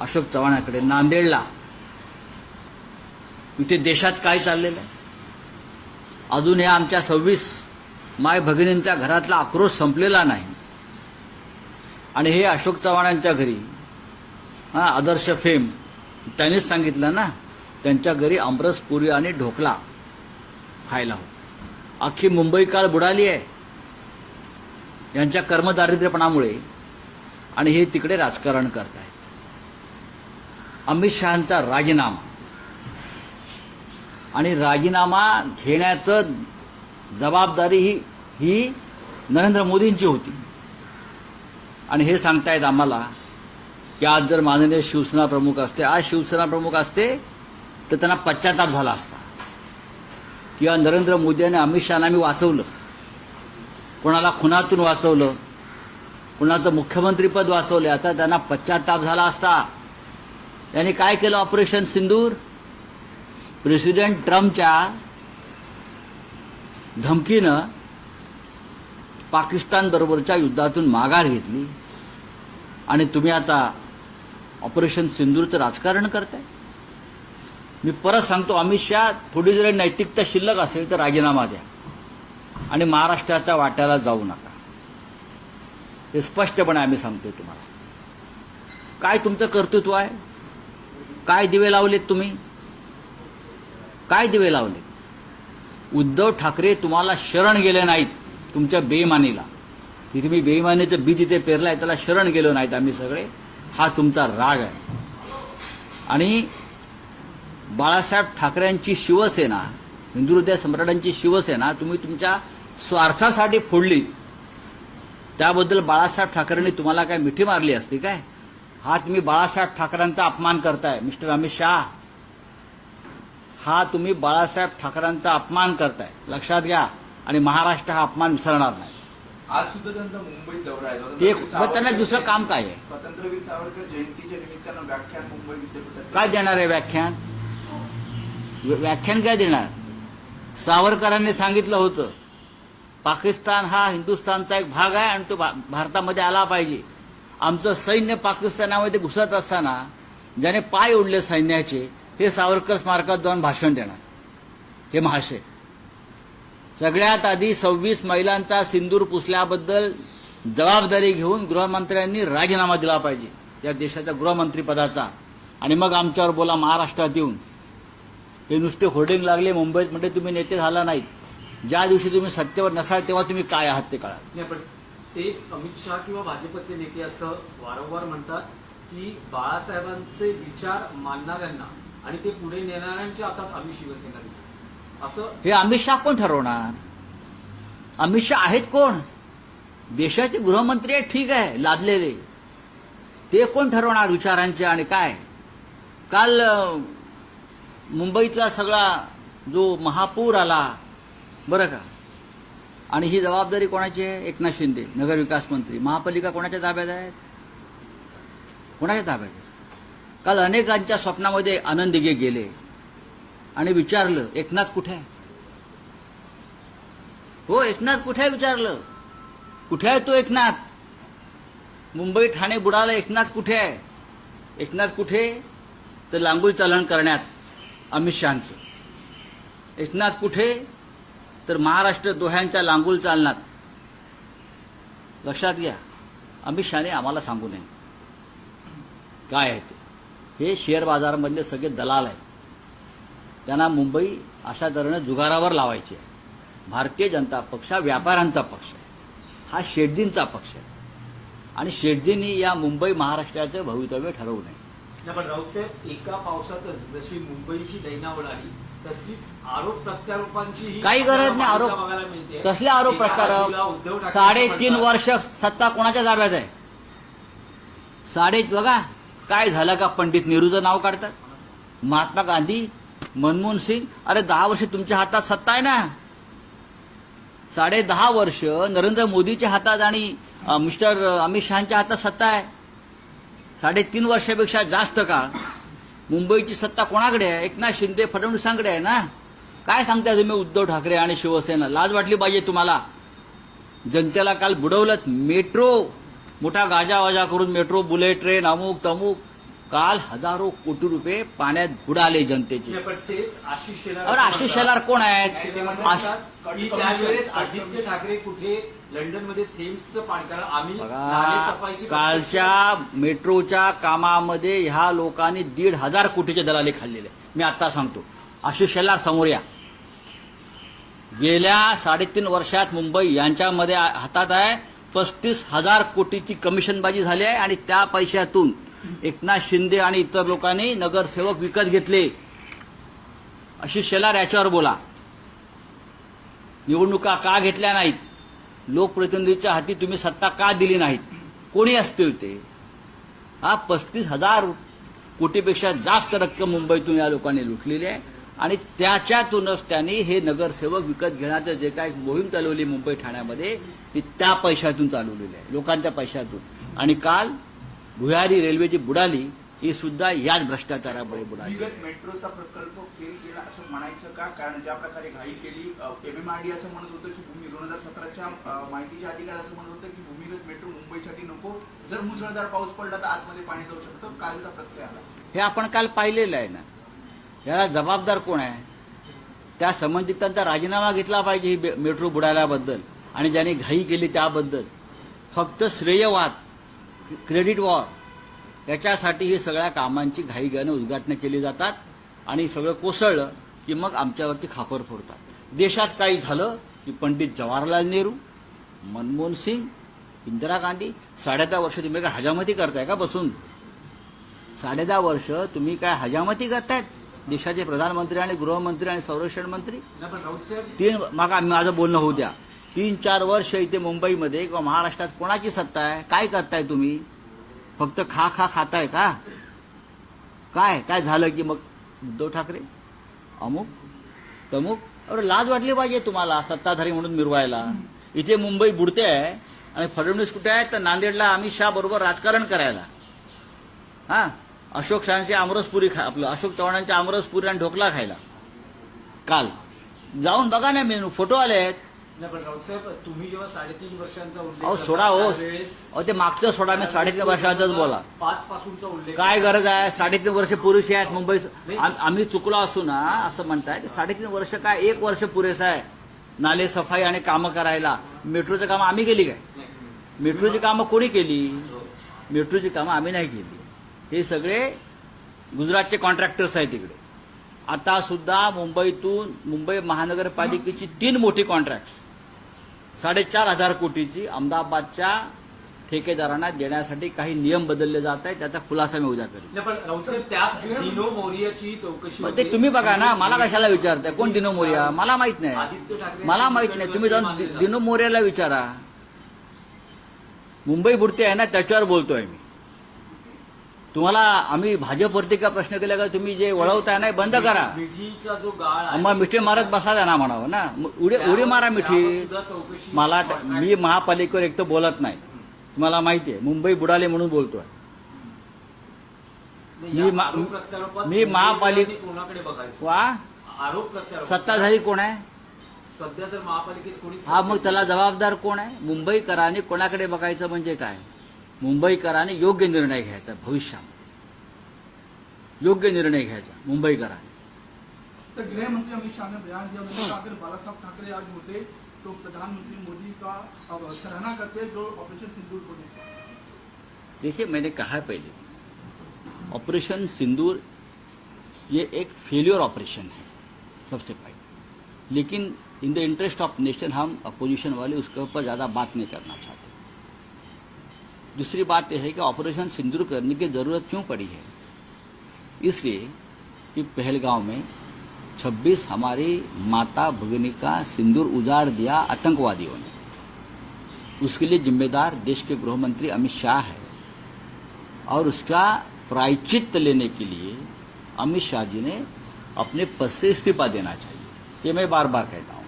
अशोक चव्हाणाकडे नांदेडला. इथे देशात काय चाललेलं आहे? अजून या आमच्या सव्वीस माय भगिनींच्या घरातला आक्रोश संपलेला नाही. आणि हे अशोक चव्हाणांच्या घरी हा आदर्श फेम त्यांनीच सांगितलं ना त्यांच्या घरी आमरस पुरी आणि ढोकला खायला होता. अख्खी मुंबई काळ बुडाली आहे. यांच्या कर्मदारिद्र्यपणामुळे आणि हे तिकडे राजकारण करत आहेत अमित शहांचा राजीनामा. आणि राजीनामा घेण्याचं जबाबदारी ही ही नरेंद्र मोदींची होती. आणि हे सांगतायत आम्हाला की आज जर माननीय शिवसेना प्रमुख असते आज शिवसेना प्रमुख असते तर त्यांना पश्चाताप झाला असता. किंवा नरेंद्र मोदी आणि अमित शहाना मी वाचवलं. कोणाला खुनातून वाचवलं कुणाचं मुख्यमंत्रीपद वाचवलं आता त्यांना पश्चाताप झाला असता. त्यांनी काय केलं ऑपरेशन सिंदूर? प्रेसिडेंट ट्रम्पच्या धमकीनं पाकिस्तान बरोबरच्या युद्धातून माघार घेतली. आणि तुम्ही आता ऑपरेशन सिंदूरचं राजकारण करताय. मी परत सांगतो अमित शहा थोडी जरी नैतिकता शिल्लक असेल तर राजीनामा द्या. आणि महाराष्ट्राच्या वाट्याला जाऊ नका. हे स्पष्टपणे आम्ही सांगतोय तुम्हाला. काय तुमचं कर्तृत्व आहे? काय दिवे लावलेत तुम्ही? काय दिवे लावले? उद्धव ठाकरे तुम्हाला शरण गेले नाहीत तुमच्या बेईमानीला. तिथे मी बेईमानीचं बी जिथे पेरलं आहे त्याला शरण गेलो नाहीत आम्ही सगळे. हा तुमचा राग आहे. आणि बाळासाहेब ठाकरेंची शिवसेना हिंदू हृदय सम्राटांची शिवसेना तुम्ही तुमच्या स्वार्थासाठी फोडली त्याबद्दल बाळासाहेब ठाकरेंनी तुम्हाला काय मिठी मारली असती काय? हा तुम्ही बाळासाहेब ठाकरेंचा अपमान करताय मिस्टर अमित शहा. हा तुम्ही बाळासाहेब ठाकरेंचा अपमान करताय. लक्षात घ्या. आणि महाराष्ट्र हा अपमान विसरणार नाही. आज सुद्धा त्यांचा मुंबईत दौरा आहे. ते मग त्यांना दुसरं काम काय आहे? स्वातंत्र्यवीर सावरकर जयंतीच्या निमित्तानं व्याख्यान मुंबई विद्यापीठात काय देणार आहे व्याख्यान? व्य- व्याख्यान काय देणार? सावरकरांनी सांगितलं होतं पाकिस्तान हा हिंदुस्थानचा एक भाग आहे आणि तो भारतामध्ये आला पाहिजे. आमचं सैन्य पाकिस्तानामध्ये घुसत असताना ज्याने पाय ओढले सैन्याचे हे सावरकर स्मारकात जाऊन भाषण देणार. हे महाशय. सगळ्यात आधी सव्वीस महिलांचा सिंदूर पुसल्याबद्दल जबाबदारी घेऊन गृहमंत्र्यांनी राजीनामा दिला पाहिजे या देशाच्या गृहमंत्रीपदाचा आणि मग आमच्यावर बोला महाराष्ट्रात येऊन. हे नुसते होर्डिंग लागले मुंबईत म्हणजे तुम्ही नेते झाला नाहीत. ज्या दिवशी तुम्ही सत्तेवर नसाल तेव्हा तुम्ही काय आहात ते कळा. तेच अमित शहा किंवा भाजपचे नेते असं वारंवार म्हणतात की बाळासाहेबांचे विचार मानणाऱ्यांना आणि ते पुढे नेणाऱ्यांच्या हातात आम्ही शिवसेना असं हे अमित शहा कोण ठरवणार? अमित शहा आहेत कोण? देशाचे गृहमंत्री आहेत ठीक आहे लादलेले. ते कोण ठरवणार विचारांचे आणि काय? काल मुंबईचा सगळा जो महापूर आला बरं का? आणि ही जबाबदारी कोणाची आहे? एकनाथ शिंदे नगरविकास मंत्री. महापालिका कोणाच्या ताब्यात आहेत कोणाच्या ताब्यात आहे? काल अनेकांच्या स्वप्नामध्ये आनंद दिघे गेले आणि विचारलं एकनाथ कुठे आहे? हो एकनाथ कुठे आहे? विचारलं. कुठे आहे तो एकनाथ? मुंबई ठाणे बुडाला एकनाथ कुठे आहे? एकनाथ कुठे? तर लांबूल चालन करण्यात अमित शहाचं. एकनाथ कुठे? तर महाराष्ट्र दोह्यांच्या लांगूल चालनात लक्षात घ्या. अमित शहाने आम्हाला सांगू नये. काय आहे ते? हे शेअर बाजारामधले सगळे दलाल आहेत. त्यांना मुंबई अशा तऱ्हेनं जुगारावर लावायची आहे. भारतीय जनता पक्ष हा व्यापाऱ्यांचा पक्ष आहे. हा शेटजींचा पक्ष आहे. आणि शेटजींनी या मुंबई महाराष्ट्राचं भवितव्य ठरवू नये. पण राऊत साहेब एका पावसातच जशी मुंबईची दैनावळ आली तशीच आरोप प्रत्यारोपांची काही गरज नाही आरोप कसले आरोप प्रत्यारोप? ठाकरे साडेतीन वर्ष सत्ता कोणाच्या ताब्यात आहे? साडे बघा काय झालं का पंडित नेहरूचं नाव काढतात? महात्मा गांधी मनमोहन सिंग अरे दहा वर्ष तुमच्या हातात सत्ता आहे ना? साडे दहा वर्ष नरेंद्र मोदीच्या हातात आणि मिस्टर अमित शहाच्या हातात सत्ता आहे. साडेतीन वर्षापेक्षा जास्त काळ मुंबईची सत्ता कोणाकडे आहे? एकनाथ शिंदे फडणवीसांकडे आहे ना? काय सांगताय तुम्ही उद्धव ठाकरे आणि शिवसेना? लाज वाटली पाहिजे तुम्हाला? जनतेला काल बुडवलं मेट्रो. मोठा गाजावाजा करून मेट्रो बुलेट ट्रेन अमुक तमुक काल हजारो कोटी रुपये पाण्यात बुडाले जनतेचे. आशिष शेलार अरे आशिष शेलार कोण आहेत? त्यावेळेस आदित्य ठाकरे कुठे लंडनमध्ये थेम्सचं पाणी कारण आम्ही नाले बघा सफाईची कालच्या मेट्रोच्या कामामध्ये ह्या लोकांनी दीड हजार कोटीचे दलाली खाल्लेले. मी आता सांगतो. आशिष शेलार समोर या. गेल्या साडेतीन वर्षात मुंबई यांच्यामध्ये हातात आहे. पस्तीस हजार कोटीची कमिशनबाजी झाली आहे आणि त्या पैशातून एकनाथ शिंदे आणि इतर लोकांनी नगरसेवक विकत घेतले. अशी शेलार याच्यावर बोला. निवडणुका का घेतल्या नाहीत? लोकप्रतिनिधीच्या हाती तुम्ही सत्ता का दिली नाहीत? कोणी असतील ते? हा पस्तीस हजार कोटीपेक्षा जास्त रक्कम मुंबईतून या लोकांनी लुटलेली आहे आणि त्याच्यातूनच त्यांनी हे नगरसेवक विकत घेण्याचं जे काय मोहीम चालवली मुंबई ठाण्यामध्ये ती त्या पैशातून चालवलेली आहे. लोकांच्या पैशातून. आणि काल भुयारी रेल्वेची बुडाली ही सुद्धा याच भ्रष्टाचारामुळे बुडाली. मेट्रोचा प्रकल्प फेल केला असं म्हणायचं का? कारण ज्या प्रकारे घाई केली असं म्हणत होतं की भूमी दोन हजार सतराच्या माहितीच्या अधिकार असं म्हणत होतं की भूमिगत मेट्रो मुंबईसाठी नको. जर मुसळधार पाऊस पडला तर आतमध्ये पाणी जाऊ शकतं. कालचा प्रत्यय आला. हे आपण काल पाहिलेलं आहे ना. याला जबाबदार कोण आहे? त्या संबंधितांचा राजीनामा घेतला पाहिजे ही मेट्रो बुडाल्याबद्दल. आणि ज्याने घाई केली त्याबद्दल. फक्त श्रेयवाद क्रेडिट वॉर. याच्यासाठी ही सगळ्या कामांची घाईघाईनं उद्घाटनं केली जातात आणि सगळं कोसळलं की मग आमच्यावरती खापर फोडतात. देशात काही झालं की पंडित जवाहरलाल नेहरू मनमोहन सिंग इंदिरा गांधी साडे दहा वर्ष तुम्ही काय हजामती करताय का बसून? साडे दहा वर्ष तुम्ही काय हजामती करतायत? देशाचे प्रधानमंत्री आणि गृहमंत्री आणि संरक्षण मंत्री? तीन मागा माझं बोलणं होऊ द्या. तीन चार वर्ष इथे मुंबईमध्ये किंवा महाराष्ट्रात कोणाची सत्ता आहे? काय करताय तुम्ही? फक्त खा खा खाताय का? काय? काय झालं की मग उद्धव ठाकरे? अमुक? तमुक? अरे लाज वाटली पाहिजे तुम्हाला सत्ताधारी म्हणून मिरवायला. इथे मुंबई बुडते आहे आणि फडणवीस कुठे आहे तर नांदेडला अमित शहा बरोबर राजकारण करायला. हा? अशोक शहाचे आमरसपुरी खा आपलं अशोक चव्हाणांच्या आमरसपुरी आणि ढोकला खायला. काल. जाऊन बघा ना मेनू. फोटो आले आहेत साहेब तुम्ही जेव्हा साडेतीन वर्षांचा उल्लेख अहो सोडा हो. अहो ते मागचं सोडा मी साडेतीन वर्षाचाच बोला. पाच पासूनचा उल्लेख काय गरज आहे? साडेतीन वर्ष पुरुषी आहेत मुंबई आम- आम्ही चुकलो असू ना असं म्हणताय. की साडेतीन वर्ष काय? एक वर्ष पुरेसं आहे. नाले सफाई आणि कामं करायला. मेट्रोचं कामं आम्ही केली काय. मेट्रोची कामं कोणी केली? हो. मेट्रोची कामं आम्ही नाही केली. हे सगळे गुजरातचे कॉन्ट्रॅक्टर्स आहेत तिकडे आता सुद्धा मुंबईतून मुंबई महानगरपालिकेची तीन मोठी कॉन्ट्रॅक्ट साडेचार हजार कोटीची अहमदाबादच्या ठेकेदारांना देण्यासाठी काही नियम बदलले जात आहेत त्याचा खुलासा मी उद्या करेन. ते. तुम्ही बघा ना मला कशाला विचारताय? कोण दिनो मोर्या? मला माहीत नाही. मला माहीत नाही. तुम्ही जाऊन दिनो मोर्याला विचारा. मुंबई बुडते आहे ना त्याच्यावर बोलतोय मी. तुम्हाला आम्ही भाजपवरती का प्रश्न केला का तुम्ही जे वळवताय ना हे बंद करा. मिठीचा जो गाळ मग मिठी मारत बसा ना म्हणावं ना. उडी उडी मारा मिठी. मला मी महापालिकेवर एक तर बोलत नाही. तुम्हाला माहिती आहे मुंबई बुडाले म्हणून बोलतोय. नाही, मी मा- महापालिक- मुंबईकरांनी कोणाकडे बघायचं? वा? आरोप सत्ताधारी कोण आहे? सध्या तर महापालिकेत कोणी हा मग त्याला जबाबदार कोण आहे? मुंबईकरांनी कोणाकडे बघायचं म्हणजे काय? मुंबईकरांनी योग्य निर्णय घ्यायचा भविष्यात योग्य निर्णय घ्यायचा मुंबईकरांनी तो गृह मंत्री अमित शाह ने बयान दिया उन्होंने अगर बाला साहब ठाकरे आज होते तो प्रधानमंत्री मोदी का अब सराहना करते जो ऑपरेशन सिंदूर को देखा देखिए मैंने कहा पहले ऑपरेशन सिंदूर ये एक फेलियर ऑपरेशन है सबसे पहले। लेकिन in the interest of nation Hum opposition वाले उसके ऊपर ज़्यादा बात नहीं करना चाहते। दूसरी बात यह है कि ऑपरेशन सिंदूर करने की ज़रूरत क्यों पड़ी है? इसलिए कि पहलगांव में 26 हमारी माता भगिनी का सिंदूर उजाड़ दिया आतंकवादियों ने। उसके लिए जिम्मेदार देश के गृह मंत्री अमित शाह है। और उसका प्रायचित्त लेने के लिए अमित शाह जी ने अपने पद से इस्तीफा देना चाहिए। ये मैं बार बार कहता हूँ।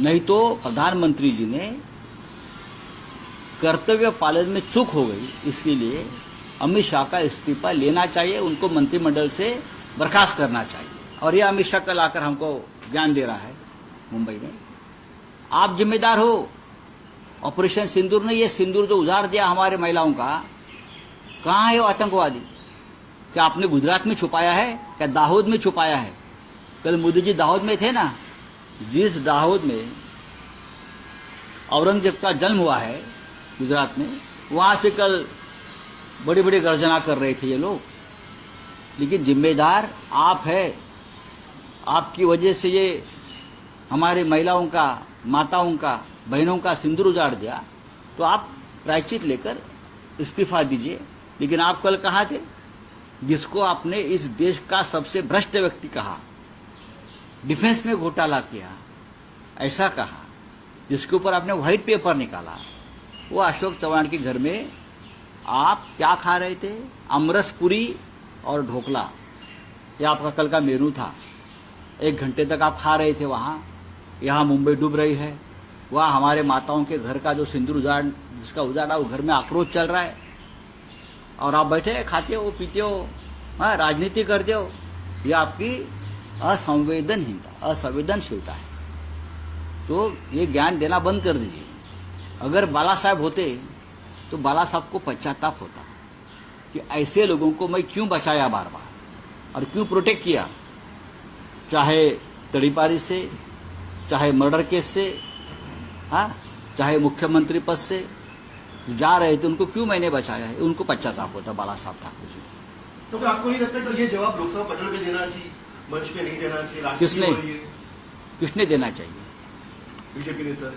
नहीं तो प्रधानमंत्री जी ने कर्तव्य पालन में चूक हो गई। इसके लिए अमित शाह का इस्तीफा लेना चाहिए, उनको मंत्रिमंडल से बर्खास्त करना चाहिए। और यह अमित शाह कल आकर हमको ज्ञान दे रहा है मुंबई में। आप जिम्मेदार हो। ऑपरेशन सिंदूर ने ये सिंदूर जो उजाड़ दिया हमारे महिलाओं का। कहाँ है वो आतंकवादी? क्या आपने गुजरात में छुपाया है? क्या दाहोद में छुपाया है? कल मोदी जी दाहोद में थे ना? जिस दाहोद में औरंगज़ेब का जन्म हुआ है गुजरात में, वहाँ से कल बड़ी बड़ी गर्जना कर रहे थे ये लोग। लेकिन जिम्मेदार आप है। आपकी वजह से ये हमारे महिलाओं का, माताओं का, बहनों का सिंदूर उजाड़ दिया। तो आप प्रायचित लेकर इस्तीफा दीजिए। लेकिन आप कल कहा थे? जिसको आपने इस देश का सबसे भ्रष्ट व्यक्ति कहा। डिफेंस में घोटाला किया। ऐसा कहा। जिसके ऊपर आपने व्हाइट पेपर निकाला। वो अशोक चौहान के घर में आप क्या खा रहे थे? अमरस पूरी और ढोकला। ये आपका कल का मेनू था। एक घंटे तक आप खा रहे थे वहाँ। यहाँ मुंबई डूब रही है। वहाँ हमारे माताओं के घर का जो सिंदूर उजाड़ जिसका उजाड़ा वो घर में आक्रोश चल रहा है। और आप बैठे खाते हो, पीते हो हाँ राजनीति करते हो। ये आपकी असंवेदनहीनता, असंवेदनशीलता है। तो ये ज्ञान देना बंद कर दीजिए। अगर बाला साहब होते तो बाला साहब को पश्चाताप होता कि ऐसे लोगों को मैं क्यों बचाया बार बार और क्यों प्रोटेक्ट किया? चाहे तड़ीपारी से चाहे मर्डर केस से हाँ? चाहे मुख्यमंत्री पद से जा रहे थे उनको क्यों मैंने बचाया है? उनको पश्चाताप होता बाला साहब ठाकुर जी तो फिर आपको नहीं लगता ये जवाब लोकसभा पटल पे देना चाहिए मंच पे नहीं देना चाहिए किसने? किसने देना चाहिए? बीजेपी ने सर।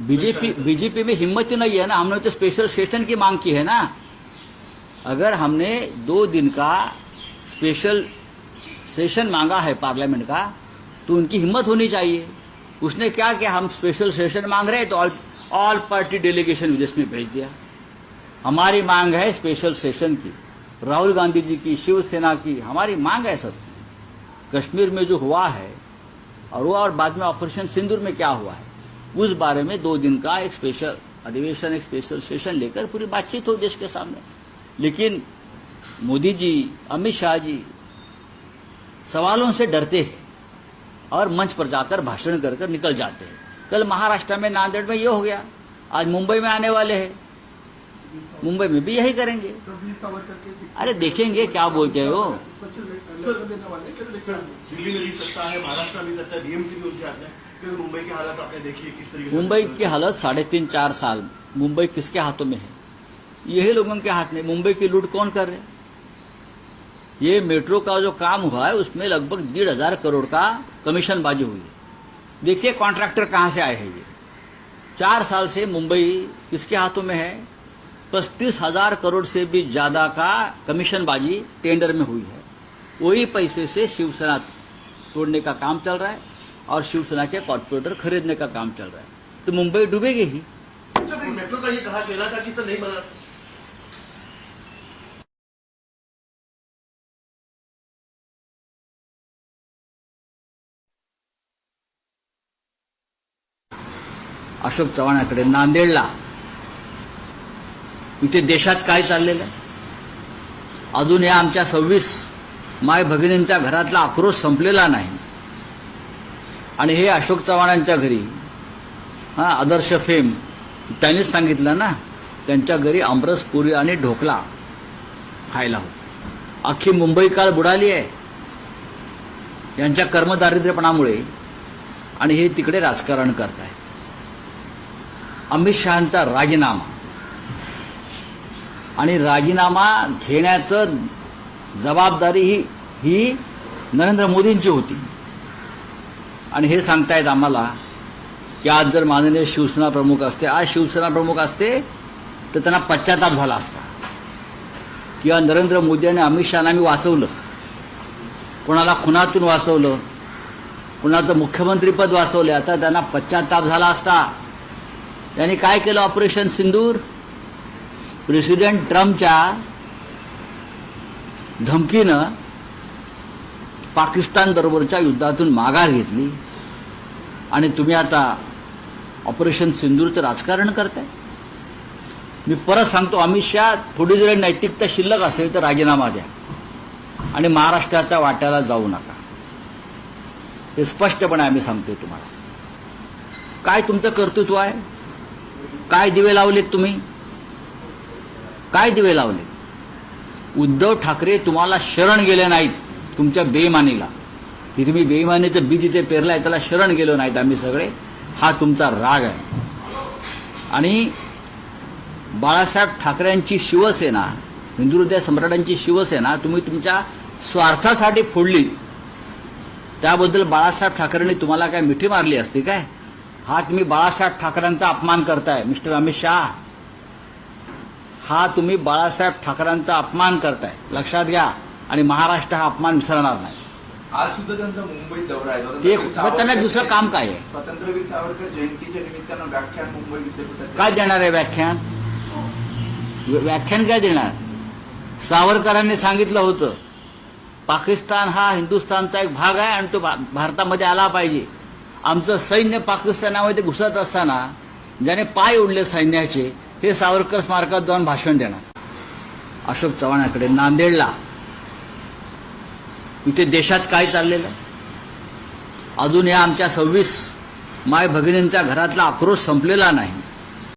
बीजेपी बीजेपी में हिम्मत ही नहीं है ना। हमने तो स्पेशल सेशन की मांग की है ना। अगर हमने दो दिन का स्पेशल सेशन मांगा है पार्लियामेंट का तो उनकी हिम्मत होनी चाहिए। उसने क्या किया? हम स्पेशल सेशन मांग रहे हैं तो ऑल ऑल पार्टी डेलीगेशन विदेश में भेज दिया। हमारी मांग है स्पेशल सेशन की। राहुल गांधी जी की, शिवसेना की, हमारी मांग है सब कश्मीर में जो हुआ है, और वो और बाद में ऑपरेशन सिंदूर में क्या हुआ है? उस बारे में दो दिन का एक स्पेशल अधिवेशन, एक स्पेशल सेशन लेकर पूरी बातचीत हो देश के सामने। लेकिन मोदी जी, अमित शाह जी सवालों से डरते हैं और मंच पर जाकर भाषण कर कर निकल जाते हैं। कल महाराष्ट्र में नांदेड़ में ये हो गया। आज मुंबई में आने वाले हैं। मुंबई में भी यही करेंगे। अरे देखेंगे क्या बोलते हो दिल्ली में भी सकता है, महाराष्ट्र में भी सकता है डीएमसी भी उनके हाथ में फिर मुंबई की हालत आपने देखी है किस तरीके मुंबई की हालत साढ़े तीन चार साल मुंबई किसके हाथों में है? यही लोगों के हाथ में। मुंबई की लूट कौन कर रहे ये मेट्रो का जो काम हुआ है उसमें लगभग डेढ़ हज़ार करोड़ का कमीशन बाजी हुई है। देखिए कॉन्ट्रैक्टर कहाँ से आए हैं ये? चार साल से मुंबई किसके हाथों में है? पस्तीस हज़ार करोड़ से भी ज़्यादा का कमीशन बाजी टेंडर में हुई है। वही पैसे से शिवसेना तोड़ने का काम चल रहा है। और शिवसेना के कॉर्पोरेटर खरीदने का काम चल रहा है। तो मुंबई डूबेगी ही। मेट्रो का ये कहा कहना था कि सर नहीं बना अशोक चव्हाणाकडे नांदेडला. इथे देशात काय चाललेलं आहे? अजून या आमच्या सव्वीस माय भगिनींच्या घरातला आक्रोश संपलेला नाही. आणि हे अशोक चव्हाणांच्या घरी हा आदर्श फेम त्यांनीच सांगितलं ना त्यांच्या घरी आमरस पुरी आणि ढोकला खायला होता. अख्खी मुंबई काल बुडाली आहे. यांच्या कर्मदारिद्र्यपणामुळे आणि हे तिकडे राजकारण करतायत. अमित शहांचा राजीनामा. आणि राजीनामा घेण्याचं जबाबदारी ही ही नरेंद्र मोदींची होती. आणि हे सांगतायत आम्हाला की आज जर माननीय शिवसेना प्रमुख असते आज शिवसेना प्रमुख असते तर त्यांना पश्चाताप झाला असता. किंवा नरेंद्र मोदी आणि अमित शहाना आम्ही वाचवलं. कोणाला खुनातून वाचवलं कुणाचं मुख्यमंत्रीपद वाचवलं आता त्यांना पश्चाताप झाला असता. त्यांनी काय केलं ऑपरेशन सिंदूर? प्रेसिडेंट ट्रम्पच्या धमकीनं पाकिस्तान बरोबरच्या युद्धातून माघार घेतली. आणि तुम्ही आता ऑपरेशन सिंदूरचं राजकारण करताय? मी परत सांगतो अमित शहा थोडी जरी नैतिकता शिल्लक असेल तर राजीनामा द्या. आणि महाराष्ट्राच्या वाट्याला जाऊ नका. हे स्पष्टपणे आम्ही सांगतोय तुम्हाला. काय तुमचं कर्तृत्व आहे? काय दिवे लावलेत तुम्ही? काय दिवे लावले उद्धव ठाकरे तुम्हाला शरण गेले नाहीत. तुमच्या बेमानीला की तुम्ही बेईमानीचं बीज इथे पेरलाय त्याला शरण गेलो नाहीत आम्ही सगळे. हा तुमचा राग आहे. आणि बाळासाहेब ठाकरेंची शिवसेना हिंदुहृदय सम्राटांची शिवसेना तुम्ही तुमच्या स्वार्थासाठी फोडली. त्याबद्दल बाळासाहेब ठाकरेंनी तुम्हाला काय मिठी मारली असती काय? हा तुम्ही बाळासाहेब ठाकरेंचा अपमान करताय मिस्टर अमित शहा. हा तुम्ही बाळासाहेब ठाकरेंचा अपमान करताय. लक्षात घ्या. आणि महाराष्ट्र हा अपमान विसरणार नाही. आज सुद्धा त्यांचा मुंबईत दौरा आहे. ते- त्यांना दुसरं काम काय आहे? स्वातंत्र्यवीर सावरकर जयंतीच्या निमित्तानं व्याख्यान मुंबई विद्यापीठात काय देणार आहे व्याख्यान? व्य- व्याख्यान काय देणार? सावरकरांनी सांगितलं होतं पाकिस्तान हा हिंदुस्थानचा एक भाग आहे आणि तो भारतामध्ये आला पाहिजे. आमचं सैन्य पाकिस्तानामध्ये घुसत असताना ज्याने पाय ओढले सैन्याचे हे सावरकर स्मारकात जाऊन भाषण देणार. अशोक चव्हाणाकडे नांदेडला. इथे देशात काय चाललेलं? आहे अजून या आमच्या सव्वीस माय भगिनींच्या घरातला आक्रोश संपलेला नाही.